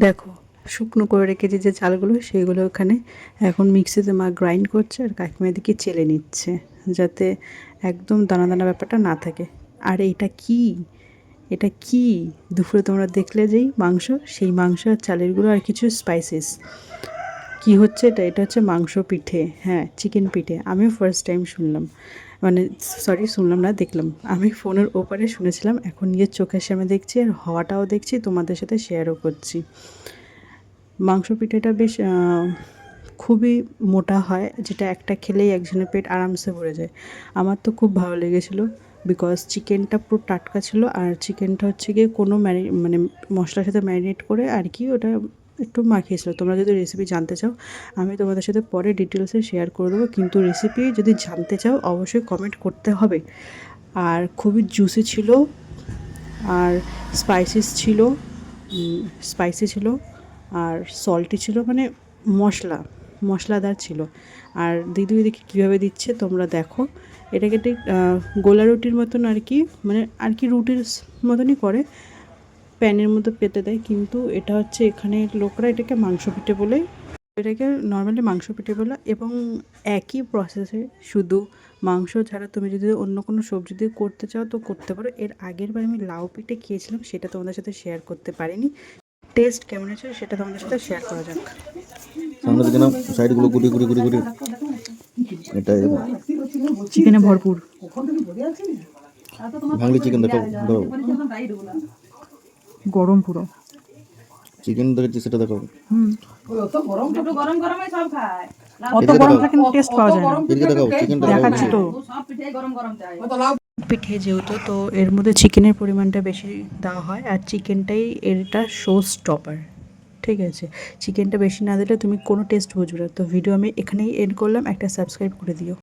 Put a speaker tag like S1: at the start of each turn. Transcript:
S1: দেখো, শুকনো করে রেখেছে যে চালগুলো, সেইগুলো ওখানে এখন মিক্সিতে মা গ্রাইন্ড করছে আর কাকিমা এদিকে চেলে নিচ্ছে যাতে একদম দানা দানা ব্যাপারটা না থাকে। আর এটা কি? এটা কি? দুপুরে তোমরা দেখলে যেই মাংস, সেই মাংস আর চালের গুঁড়ো আর কিছু স্পাইসেস কি হচ্ছে এটা? এটা হচ্ছে মাংস পিঠে হ্যাঁ চিকেন পিঠে। আমিও ফার্স্ট টাইম শুনলাম। মানে সরি শুনলাম না, দেখলাম। আমি ফোনের ওপারে শুনেছিলাম, এখন নিজের চোখের সামনে দেখছি আর হওয়াটাও দেখছি, তোমাদের সাথে শেয়ারও করছি। মাংস পিঠেটা বেশ খুবই মোটা হয়, যেটা একটা খেলেই একজনের পেট আরামসে ভরে যায়। আমার তো খুব ভালো লেগেছিলো বিকজ চিকেনটা পুরো টাটকা ছিল, আর চিকেনটা হচ্ছে গিয়ে কোনো ম্যারি মানে মশলার সাথে ম্যারিনেট করে আর কি, ওটা একটু মাখিয়েছিল তোমরা যদি রেসিপি জানতে চাও, আমি তোমাদের সাথে পরে ডিটেলসে শেয়ার করে দেবো। কিন্তু রেসিপি যদি জানতে চাও, অবশ্যই কমেন্ট করতে হবে। আর খুবই জুসি ছিল, আর স্পাইসিস ছিল স্পাইসি ছিল, আর সল্টি ছিল মানে মশলা, মশলাদার ছিল। আর দিদি ওইদিকে কীভাবে দিচ্ছে তোমরা দেখো। এটাকে ঠিক গোলা রুটির মতন আর কি মানে আর কি রুটির মতনই করে। প্যানের মধ্যে পেতে দেয় কিন্তু এটা হচ্ছে এখানে লোকরা এটাকে মাংস পিঠে বলে। এটাকে নর্মালি মাংস পিঠে বলে এবং একই প্রসেসে শুধু মাংস ছাড়া তুমি যদি অন্য কোনো সবজি দিয়ে করতে চাও তো করতে পারো। এর আগের বার আমি লাউ পিঠে খেয়েছিলাম সেটা তোমাদের সাথে শেয়ার করতে পারিনি। টেস্ট কেমন হয়েছে সেটা তোমাদের সাথে শেয়ার করা যাক।
S2: সামনে দিকে না সাইডগুলো গুটি গুটি গুটি গুটি এটা
S1: চিকেনে ভরপুর।
S2: ভাঙলি চিকেন দেখো দাও।
S1: গরম পুরো।
S2: চিকেন দেখেছি সেটা দেখো
S1: হুম।
S3: গরম গরমে সব খায়।
S1: অত গরম। থাকেন টেস্ট পাওয়া যায় না। দেখাচ্ছি তো।
S3: সব পিঠে গরম গরম চাই
S1: পিঠে যেহেতু তো এর মধ্যে চিকেনের পরিমাণটা বেশি দেওয়া হয় আর চিকেনটাই এটা শো স্টপার ঠিক আছে? চিকেনটা বেশি না দিলে তুমি কোনো টেস্ট বুঝবে না। তো ভিডিও আমি এখানেই এন্ড করলাম। একটা সাবস্ক্রাইব করে দিও।